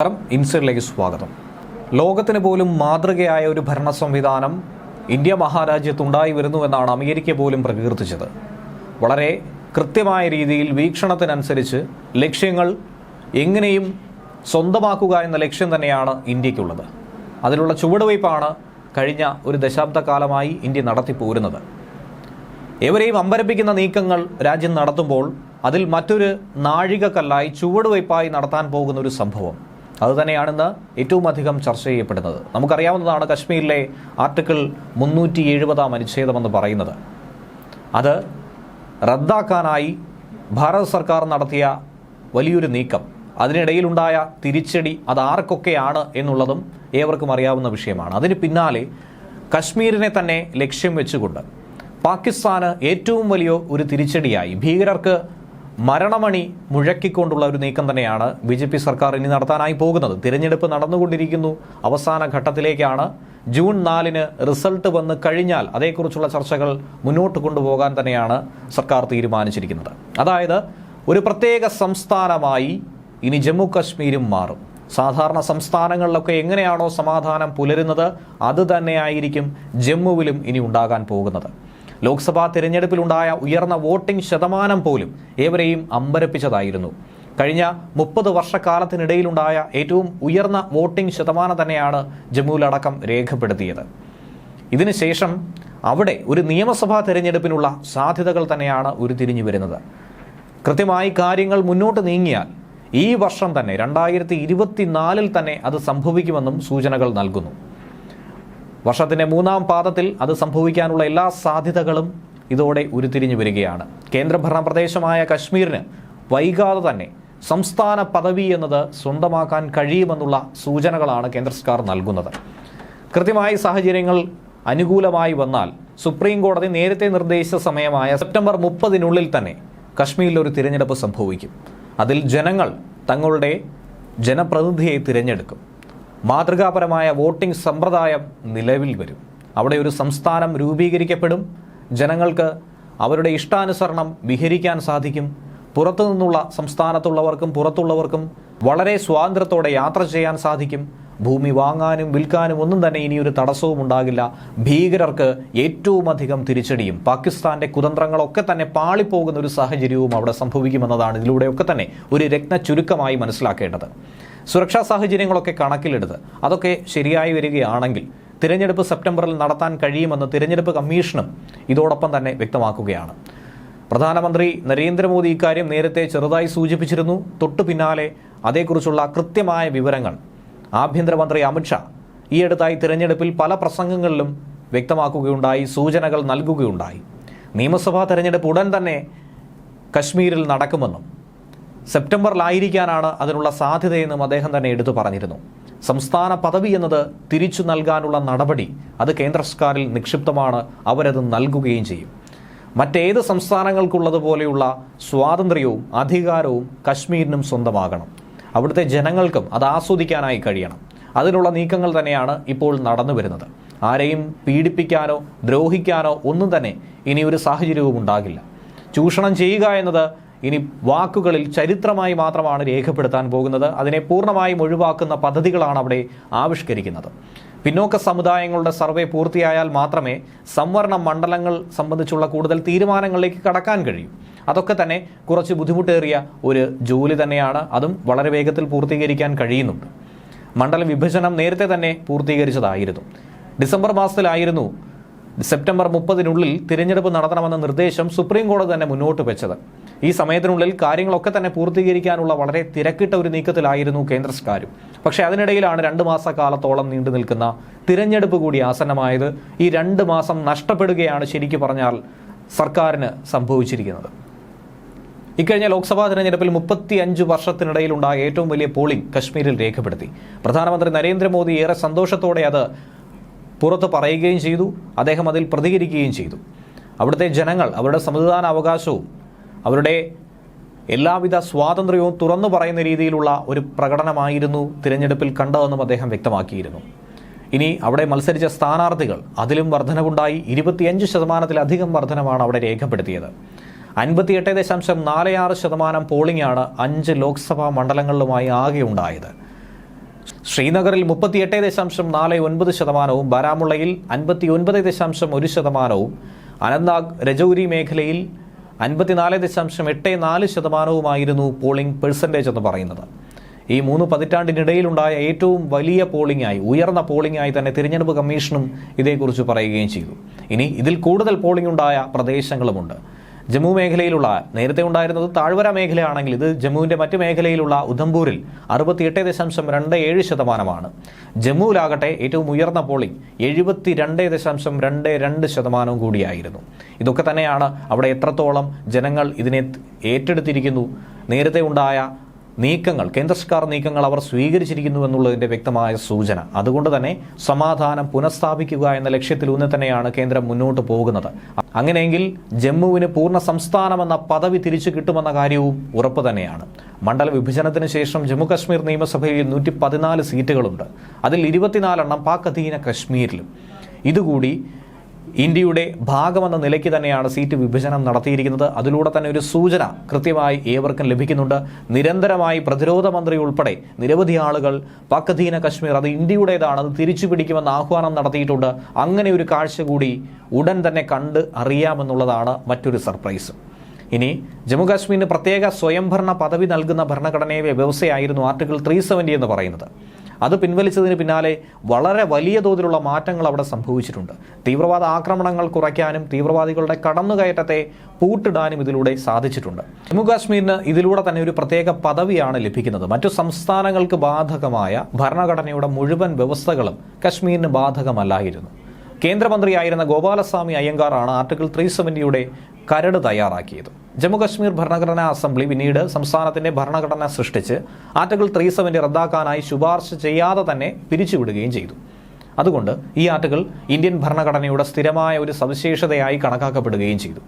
നമസ്കാരം. ഇൻസൈഡിലേക്ക് സ്വാഗതം. ലോകത്തിന് പോലും മാതൃകയായ ഒരു ഭരണ സംവിധാനം ഇന്ത്യ മഹാരാജ്യത്തുണ്ടായി വരുന്നുവെന്നാണ് അമേരിക്ക പോലും പ്രകീർത്തിച്ചത്. വളരെ കൃത്യമായ രീതിയിൽ വീക്ഷണത്തിനനുസരിച്ച് ലക്ഷ്യങ്ങൾ എങ്ങനെയും സ്വന്തമാക്കുക എന്ന ലക്ഷ്യം തന്നെയാണ് ഇന്ത്യക്കുള്ളത്. അതിലുള്ള ചുവടുവയ്പ്പാണ് കഴിഞ്ഞ ഒരു ദശാബ്ദ കാലമായി ഇന്ത്യ നടത്തിപ്പോരുന്നത് എവരെയും അമ്പരപ്പിക്കുന്ന നീക്കങ്ങൾ രാജ്യം നടത്തുമ്പോൾ അതിൽ മറ്റൊരു നാഴികക്കല്ലായി ചുവടുവയ്പ്പായി നടത്താൻ പോകുന്ന ഒരു സംഭവം. അതുതന്നെയാണിന്ന് ഏറ്റവും അധികം ചർച്ച ചെയ്യപ്പെടുന്നത്. നമുക്കറിയാവുന്നതാണ് കശ്മീരിലെ ആർട്ടിക്കിൾ മുന്നൂറ്റി എഴുപതാം അനുച്ഛേദമെന്ന് പറയുന്നത്. അത് റദ്ദാക്കാനായി ഭാരത സർക്കാർ നടത്തിയ വലിയൊരു നീക്കം. അതിനിടയിലുണ്ടായ തിരിച്ചടി അത് ആർക്കൊക്കെയാണ് എന്നുള്ളതും ഏവർക്കും അറിയാവുന്ന വിഷയമാണ്. അതിന് പിന്നാലെ കശ്മീരിനെ തന്നെ ലക്ഷ്യം വെച്ചുകൊണ്ട് പാകിസ്ഥാന് ഏറ്റവും വലിയ ഒരു തിരിച്ചടിയായി ഭീകരർക്ക് മരണമണി മുഴക്കിക്കൊണ്ടുള്ള ഒരു നീക്കം തന്നെയാണ് ബി ജെ പി സർക്കാർ ഇനി നടത്താനായി പോകുന്നത്. തിരഞ്ഞെടുപ്പ് നടന്നുകൊണ്ടിരിക്കുന്നു. അവസാന ഘട്ടത്തിലേക്കാണ്. ജൂൺ നാലിന് റിസൾട്ട് വന്ന് കഴിഞ്ഞാൽ അതേക്കുറിച്ചുള്ള ചർച്ചകൾ മുന്നോട്ട് കൊണ്ടുപോകാൻ തന്നെയാണ് സർക്കാർ തീരുമാനിച്ചിരിക്കുന്നത്. അതായത് ഒരു പ്രത്യേക സംസ്ഥാനമായി ഇനി ജമ്മു കശ്മീരും മാറും. സാധാരണ സംസ്ഥാനങ്ങളിലൊക്കെ എങ്ങനെയാണോ സമാധാനം പുലരുന്നത് അത് തന്നെയായിരിക്കും ജമ്മുവിലും ഇനി ഉണ്ടാകാൻ പോകുന്നത്. ലോക്സഭാ തിരഞ്ഞെടുപ്പിലുണ്ടായ ഉയർന്ന വോട്ടിംഗ് ശതമാനം പോലും ഏവരെയും അമ്പരപ്പിച്ചതായിരുന്നു. കഴിഞ്ഞ മുപ്പത് വർഷക്കാലത്തിനിടയിലുണ്ടായ ഏറ്റവും ഉയർന്ന വോട്ടിംഗ് ശതമാനം തന്നെയാണ് ജമ്മുവിലടക്കം രേഖപ്പെടുത്തിയത്. ഇതിനുശേഷം അവിടെ ഒരു നിയമസഭാ തിരഞ്ഞെടുപ്പിനുള്ള സാധ്യതകൾ തന്നെയാണ് ഉരുത്തിരിഞ്ഞു വരുന്നത്. കൃത്യമായി കാര്യങ്ങൾ മുന്നോട്ട് നീങ്ങിയാൽ ഈ വർഷം തന്നെ രണ്ടായിരത്തി ഇരുപത്തിനാലിൽ തന്നെ അത് സംഭവിക്കുമെന്നും സൂചനകൾ നൽകുന്നു. വർഷത്തിന്റെ മൂന്നാം പാദത്തിൽ അത് സംഭവിക്കാനുള്ള എല്ലാ സാധ്യതകളും ഇതോടെ ഉരുത്തിരിഞ്ഞു വരികയാണ്. കേന്ദ്രഭരണ പ്രദേശമായ കശ്മീരിന് വൈകാതെ തന്നെ സംസ്ഥാന പദവി എന്നത് സ്വന്തമാക്കാൻ കഴിയുമെന്നുള്ള സൂചനകളാണ് കേന്ദ്ര സർക്കാർ നൽകുന്നത്. കൃത്യമായി സാഹചര്യങ്ങൾ അനുകൂലമായി വന്നാൽ സുപ്രീം കോടതി നേരത്തെ നിർദ്ദേശിച്ച സമയമായ സെപ്റ്റംബർ മുപ്പതിനുള്ളിൽ തന്നെ കശ്മീരിൽ ഒരു തിരഞ്ഞെടുപ്പ് സംഭവിക്കും. അതിൽ ജനങ്ങൾ തങ്ങളുടെ ജനപ്രതിനിധിയെ തിരഞ്ഞെടുക്കും. മാതൃകാപരമായ വോട്ടിംഗ് സമ്പ്രദായം നിലവിൽ വരും. അവിടെ ഒരു സംസ്ഥാനം രൂപീകരിക്കപ്പെടും. ജനങ്ങൾക്ക് അവരുടെ ഇഷ്ടാനുസരണം വിഹരിക്കാൻ സാധിക്കും. പുറത്തു നിന്നുള്ള സംസ്ഥാനത്തുള്ളവർക്കും പുറത്തുള്ളവർക്കും വളരെ സ്വാതന്ത്ര്യത്തോടെ യാത്ര ചെയ്യാൻ സാധിക്കും. ഭൂമി വാങ്ങാനും വിൽക്കാനും ഒന്നും തന്നെ ഇനിയൊരു തടസ്സവും ഉണ്ടാകില്ല. ഭീകരർക്ക് ഏറ്റവും അധികം തിരിച്ചടിയും പാകിസ്ഥാന്റെ കുതന്ത്രങ്ങളൊക്കെ തന്നെ പാളിപ്പോകുന്ന ഒരു സാഹചര്യവും അവിടെ സംഭവിക്കുമെന്നതാണ് ഇതിലൂടെയൊക്കെ തന്നെ ഒരു രത്ന ചുരുക്കമായി മനസ്സിലാക്കേണ്ടത്. സുരക്ഷാ സാഹചര്യങ്ങളൊക്കെ കണക്കിലെടുത്ത് അതൊക്കെ ശരിയായി വരികയാണെങ്കിൽ തിരഞ്ഞെടുപ്പ് സെപ്റ്റംബറിൽ നടത്താൻ കഴിയുമെന്ന് തിരഞ്ഞെടുപ്പ് കമ്മീഷനും ഇതോടൊപ്പം തന്നെ വ്യക്തമാക്കുകയാണ്. പ്രധാനമന്ത്രി നരേന്ദ്രമോദി ഇക്കാര്യം നേരത്തെ ചെറുതായി സൂചിപ്പിച്ചിരുന്നു. തൊട്ടു പിന്നാലെ അതേക്കുറിച്ചുള്ള കൃത്യമായ വിവരങ്ങൾ ആഭ്യന്തരമന്ത്രി അമിത്ഷാ ഈയടുത്തായി തിരഞ്ഞെടുപ്പിൽ പല പ്രസംഗങ്ങളിലും വ്യക്തമാക്കുകയുണ്ടായി സൂചനകൾ നൽകുകയുണ്ടായി. നിയമസഭാ തെരഞ്ഞെടുപ്പ് ഉടൻ തന്നെ കശ്മീരിൽ നടക്കുമെന്നും സെപ്റ്റംബറിലായിരിക്കാനാണ് അതിനുള്ള സാധ്യതയെന്നും അദ്ദേഹം തന്നെ എടുത്തു പറഞ്ഞിരുന്നു. സംസ്ഥാന പദവി എന്നത് തിരിച്ചു നൽകാനുള്ള നടപടി അത് കേന്ദ്ര സർക്കാരിൽ നിക്ഷിപ്തമാണ് അവരത് നൽകുകയും ചെയ്യും. മറ്റേത് സംസ്ഥാനങ്ങൾക്കുള്ളതുപോലെയുള്ള സ്വാതന്ത്ര്യവും അധികാരവും കശ്മീരിനും സ്വന്തമാകണം. അവിടുത്തെ ജനങ്ങൾക്കും അത് ആസ്വദിക്കാനായി കഴിയണം. അതിനുള്ള നീക്കങ്ങൾ തന്നെയാണ് ഇപ്പോൾ നടന്നു വരുന്നത്. ആരെയും പീഡിപ്പിക്കാനോ ദ്രോഹിക്കാനോ ഒന്നും തന്നെ ഇനി ഒരു സാഹചര്യവും ഉണ്ടാകില്ല. ചൂഷണം ചെയ്യുക എന്നത് ഇനി വാക്കുകളിൽ ചരിത്രമായി മാത്രമാണ് രേഖപ്പെടുത്താൻ പോകുന്നത്. അതിനെ പൂർണമായും ഒഴിവാക്കുന്ന പദ്ധതികളാണ് അവിടെ ആവിഷ്കരിക്കുന്നത്. പിന്നോക്ക സമുദായങ്ങളുടെ സർവേ പൂർത്തിയായാൽ മാത്രമേ സംവരണ മണ്ഡലങ്ങൾ സംബന്ധിച്ചുള്ള കൂടുതൽ തീരുമാനങ്ങളിലേക്ക് കടക്കാൻ കഴിയൂ. അതൊക്കെ തന്നെ കുറച്ച് ബുദ്ധിമുട്ടേറിയ ഒരു ജോലി തന്നെയാണ്. അതും വളരെ വേഗത്തിൽ പൂർത്തീകരിക്കാൻ കഴിയുന്നുണ്ട്. മണ്ഡല വിഭജനം നേരത്തെ തന്നെ പൂർത്തീകരിച്ചതായിരുന്നു. ഡിസംബർ മാസത്തിലായിരുന്നു സെപ്റ്റംബർ മുപ്പതിനുള്ളിൽ തിരഞ്ഞെടുപ്പ് നടത്തണമെന്ന നിർദ്ദേശം സുപ്രീം കോടതി തന്നെ മുന്നോട്ട് വെച്ചത്. ഈ സമയത്തിനുള്ളിൽ കാര്യങ്ങളൊക്കെ തന്നെ പൂർത്തീകരിക്കാനുള്ള വളരെ തിരക്കിട്ട ഒരു നീക്കത്തിലായിരുന്നു കേന്ദ്ര സർക്കാരും. പക്ഷേ അതിനിടയിലാണ് രണ്ട് മാസക്കാലത്തോളം നീണ്ടു നിൽക്കുന്ന തിരഞ്ഞെടുപ്പ് കൂടി ആസന്നമായത്. ഈ രണ്ട് മാസം നഷ്ടപ്പെടുകയാണ് ശരിക്കു പറഞ്ഞാൽ സർക്കാരിന് സംഭവിച്ചിരിക്കുന്നത്. ഇക്കഴിഞ്ഞ ലോക്സഭാ തെരഞ്ഞെടുപ്പിൽ മുപ്പത്തി അഞ്ച് വർഷത്തിനിടയിലുണ്ടായ ഏറ്റവും വലിയ പോളിംഗ് കശ്മീരിൽ രേഖപ്പെടുത്തി. പ്രധാനമന്ത്രി നരേന്ദ്രമോദി ഏറെ സന്തോഷത്തോടെ അത് പുറത്ത് പറയുകയും ചെയ്തു അദ്ദേഹം അതിൽ പ്രതികരിക്കുകയും ചെയ്തു. അവിടുത്തെ ജനങ്ങൾ അവരുടെ സമ്മതിദാന അവകാശവും അവരുടെ എല്ലാവിധ സ്വാതന്ത്ര്യവും തുറന്നു പറയുന്ന രീതിയിലുള്ള ഒരു പ്രകടനമായിരുന്നു തിരഞ്ഞെടുപ്പിൽ കണ്ടതെന്നും അദ്ദേഹം വ്യക്തമാക്കിയിരുന്നു. ഇനി അവിടെ മത്സരിച്ച സ്ഥാനാർത്ഥികൾ അതിലും വർധനവുണ്ടായി. ഇരുപത്തിയഞ്ച് ശതമാനത്തിലധികം വർധനമാണ് അവിടെ രേഖപ്പെടുത്തിയത്. അൻപത്തിയെട്ട് ദശാംശം നാല് ആറ് ശതമാനം പോളിംഗാണ് അഞ്ച് ലോക്സഭാ മണ്ഡലങ്ങളിലുമായി ആകെ ഉണ്ടായത്. ശ്രീനഗറിൽ മുപ്പത്തിയെട്ട് ദശാംശം നാല് ഒൻപത് ശതമാനവും ബാരാമുള്ളയിൽ അൻപത്തി ഒൻപത് ദശാംശം ഒരു ശതമാനവും അനന്ത്നാഗ് രജൌരി മേഖലയിൽ അൻപത്തിനാല് ദശാംശം എട്ട് നാല് ശതമാനവുമായിരുന്നു പോളിംഗ് പെർസെന്റേജ് എന്ന് പറയുന്നത്. ഈ മൂന്ന് പതിറ്റാണ്ടിനിടയിലുണ്ടായ ഏറ്റവും വലിയ പോളിംഗായി ഉയർന്ന പോളിംഗായി തന്നെ തിരഞ്ഞെടുപ്പ് കമ്മീഷനും ഇതേക്കുറിച്ച് പറയുകയും ചെയ്തു. ഇനി ഇതിൽ കൂടുതൽ പോളിംഗ് ഉണ്ടായ പ്രദേശങ്ങളുമുണ്ട്. ജമ്മു മേഖലയിലുള്ള നേരത്തെ ഉണ്ടായിരുന്നത് താഴ്വര മേഖലയാണെങ്കിൽ ഇത് ജമ്മുവിന്റെ മറ്റ് മേഖലയിലുള്ള ഉധംപൂരിൽ അറുപത്തിയെട്ട് ദശാംശം രണ്ട് ഏഴ് ശതമാനമാണ്. ജമ്മുവിലാകട്ടെ ഏറ്റവും ഉയർന്ന പോളിംഗ് എഴുപത്തി രണ്ട് ദശാംശം രണ്ട് രണ്ട് ശതമാനവും കൂടിയായിരുന്നു. ഇതൊക്കെ തന്നെയാണ് അവിടെ എത്രത്തോളം ജനങ്ങൾ ഇതിനെ ഏറ്റെടുത്തിരിക്കുന്നു. നേരത്തെ ഉണ്ടായ നീക്കങ്ങൾ കേന്ദ്ര സർക്കാർ നീക്കങ്ങൾ അവർ സ്വീകരിച്ചിരിക്കുന്നു എന്നുള്ളതിന്റെ വ്യക്തമായ സൂചന. അതുകൊണ്ട് തന്നെ സമാധാനം പുനഃസ്ഥാപിക്കുക എന്ന ലക്ഷ്യത്തിലൂന്നി തന്നെയാണ് കേന്ദ്രം മുന്നോട്ട് പോകുന്നത്. അങ്ങനെയെങ്കിൽ ജമ്മുവിന് പൂർണ സംസ്ഥാനമെന്ന പദവി തിരിച്ചു കിട്ടുമെന്ന കാര്യവും ഉറപ്പ് തന്നെയാണ്. മണ്ഡല വിഭജനത്തിന് ശേഷം ജമ്മു കശ്മീർ നിയമസഭയിൽ നൂറ്റി പതിനാല് സീറ്റുകളുണ്ട്. അതിൽ ഇരുപത്തിനാലെണ്ണം പാക് അധീന കശ്മീരിലും. ഇതുകൂടി ഇന്ത്യയുടെ ഭാഗമെന്ന നിലയ്ക്ക് തന്നെയാണ് സീറ്റ് വിഭജനം നടത്തിയിരിക്കുന്നത്. അതിലൂടെ തന്നെ ഒരു സൂചന കൃത്യമായി ഏവർക്കും ലഭിക്കുന്നുണ്ട്. നിരന്തരമായി പ്രതിരോധ മന്ത്രി ഉൾപ്പെടെ നിരവധി ആളുകൾ പാക്കധീന കശ്മീർ അത് ഇന്ത്യയുടേതാണ് അത് തിരിച്ചു പിടിക്കുമെന്ന് ആഹ്വാനം നടത്തിയിട്ടുണ്ട്. അങ്ങനെ ഒരു കാഴ്ച കൂടി ഉടൻ തന്നെ കണ്ട് അറിയാമെന്നുള്ളതാണ് മറ്റൊരു സർപ്രൈസ്. ഇനി ജമ്മുകാശ്മീരിന് പ്രത്യേക സ്വയംഭരണ പദവി നൽകുന്ന ഭരണഘടനയിലെ വ്യവസ്ഥയായിരുന്നു ആർട്ടിക്കിൾ ത്രീ സെവന്റി എന്ന് പറയുന്നത്. അത് പിൻവലിച്ചതിന് പിന്നാലെ വളരെ വലിയ തോതിലുള്ള മാറ്റങ്ങൾ അവിടെ സംഭവിച്ചിട്ടുണ്ട്. തീവ്രവാദ ആക്രമണങ്ങൾ കുറയ്ക്കാനും തീവ്രവാദികളുടെ കടന്നുകയറ്റത്തെ പൂട്ടിടാനും ഇതിലൂടെ സാധിച്ചിട്ടുണ്ട്. ജമ്മു കാശ്മീരിന് ഇതിലൂടെ തന്നെ ഒരു പ്രത്യേക പദവിയാണ് ലഭിക്കുന്നത്. മറ്റു സംസ്ഥാനങ്ങൾക്ക് ബാധകമായ ഭരണഘടനയുടെ മുഴുവൻ വ്യവസ്ഥകളും കശ്മീരിന് ബാധകമല്ലായിരുന്നു. കേന്ദ്രമന്ത്രിയായിരുന്ന ഗോപാലസ്വാമി അയ്യങ്കാറാണ് ആർട്ടിക്കിൾ ത്രീ സെവന്റിയുടെ കരട് തയ്യാറാക്കിയത്. ജമ്മുകശ്മീർ ഭരണഘടനാ അസംബ്ലി പിന്നീട് സംസ്ഥാനത്തിന്റെ ഭരണഘടന സൃഷ്ടിച്ച് ആർട്ടിക്കിൾ ത്രീ സെവന്റി റദ്ദാക്കാനായി ശുപാർശ ചെയ്യാതെ തന്നെ പിരിച്ചുവിടുകയും ചെയ്തു. അതുകൊണ്ട് ഈ ആർട്ടിക്കിൾ ഇന്ത്യൻ ഭരണഘടനയുടെ സ്ഥിരമായ ഒരു സവിശേഷതയായി കണക്കാക്കപ്പെടുകയും ചെയ്തു.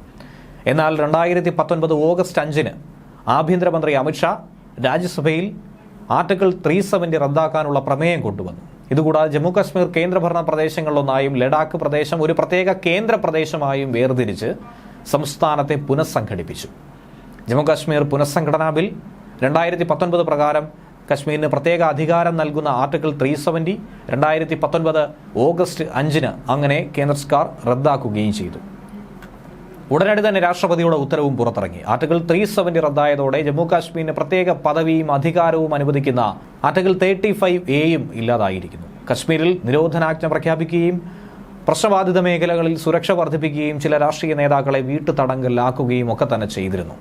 എന്നാൽ രണ്ടായിരത്തി പത്തൊൻപത് ഓഗസ്റ്റ് അഞ്ചിന് ആഭ്യന്തരമന്ത്രി അമിത്ഷാ രാജ്യസഭയിൽ ആർട്ടിക്കിൾ ത്രീ സെവന്റി റദ്ദാക്കാനുള്ള പ്രമേയം കൊണ്ടുവന്നു. ഇതുകൂടാതെ ജമ്മു കാശ്മീർ കേന്ദ്രഭരണ പ്രദേശങ്ങളിലൊന്നായും ലഡാക്ക് പ്രദേശം ഒരു പ്രത്യേക കേന്ദ്ര പ്രദേശമായും വേർതിരിച്ച് സംസ്ഥാനത്തെ പുനഃസംഘടിപ്പിച്ചു. ജമ്മുകാശ്മീർ പുനഃസംഘടനാ ബിൽ രണ്ടായിരത്തി പത്തൊൻപത് പ്രകാരം കശ്മീരിന് പ്രത്യേക അധികാരം നൽകുന്ന ആർട്ടിക്കിൾ ത്രീ സെവന്റി രണ്ടായിരത്തി പത്തൊൻപത് ഓഗസ്റ്റ് അഞ്ചിന് അങ്ങനെ കേന്ദ്ര സർക്കാർ റദ്ദാക്കുകയും ചെയ്തു. ഉടനടി തന്നെ രാഷ്ട്രപതിയുടെ ഉത്തരവും പുറത്തിറങ്ങി. ആർട്ടിക്കിൾ ത്രീ സെവന്റി റദ്ദായതോടെ ജമ്മു കാശ്മീരിന് പ്രത്യേക പദവിയും അധികാരവും അനുവദിക്കുന്ന ആർട്ടിക്കിൾ തേർട്ടി ഫൈവ് എയും ഇല്ലാതായിരിക്കുന്നു. കശ്മീരിൽ നിരോധനാജ്ഞ പ്രഖ്യാപിക്കുകയും പ്രശ്നബാധിത മേഖലകളിൽ സുരക്ഷ വർദ്ധിപ്പിക്കുകയും ചില രാഷ്ട്രീയ നേതാക്കളെ വീട്ടു വീട്ടുതടങ്കലിലാക്കുകയും ഒക്കെ തന്നെ ചെയ്തിരുന്നു.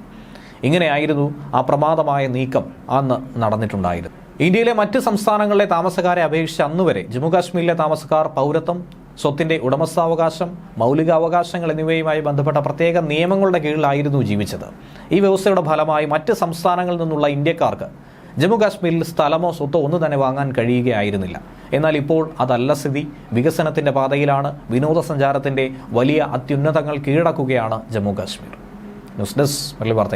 ഇങ്ങനെയായിരുന്നു ആ പ്രമാദമായ നീക്കം അന്ന് നടന്നിട്ടുണ്ടായിരുന്നു ഇന്ത്യയിലെ മറ്റ് സംസ്ഥാനങ്ങളിലെ താമസക്കാരെ അപേക്ഷിച്ച് അന്നുവരെ ജമ്മുകാശ്മീരിലെ താമസക്കാർ പൗരത്വം സ്വത്തിന്റെ ഉടമസ്ഥാവകാശം മൗലികാവകാശങ്ങൾ എന്നിവയുമായി ബന്ധപ്പെട്ട പ്രത്യേക നിയമങ്ങളുടെ കീഴിലായിരുന്നു ജീവിച്ചത്. ഈ വ്യവസ്ഥയുടെ ഫലമായി മറ്റ് സംസ്ഥാനങ്ങളിൽ നിന്നുള്ള ഇന്ത്യക്കാർക്ക് ജമ്മു കാശ്മീരിൽ സ്ഥലമോ സ്വത്തോ ഒന്നും തന്നെ വാങ്ങാൻ കഴിയുകയായിരുന്നില്ല. എന്നാൽ ഇപ്പോൾ അതല്ല സ്ഥിതി. വികസനത്തിന്റെ പാതയിലാണ് വിനോദസഞ്ചാരത്തിന്റെ വലിയ അത്യുന്നതങ്ങൾ കീഴടക്കുകയാണ് ജമ്മു കാശ്മീർ ന്യൂസ് ഡെസ്ക് വാർത്ത വാർത്ത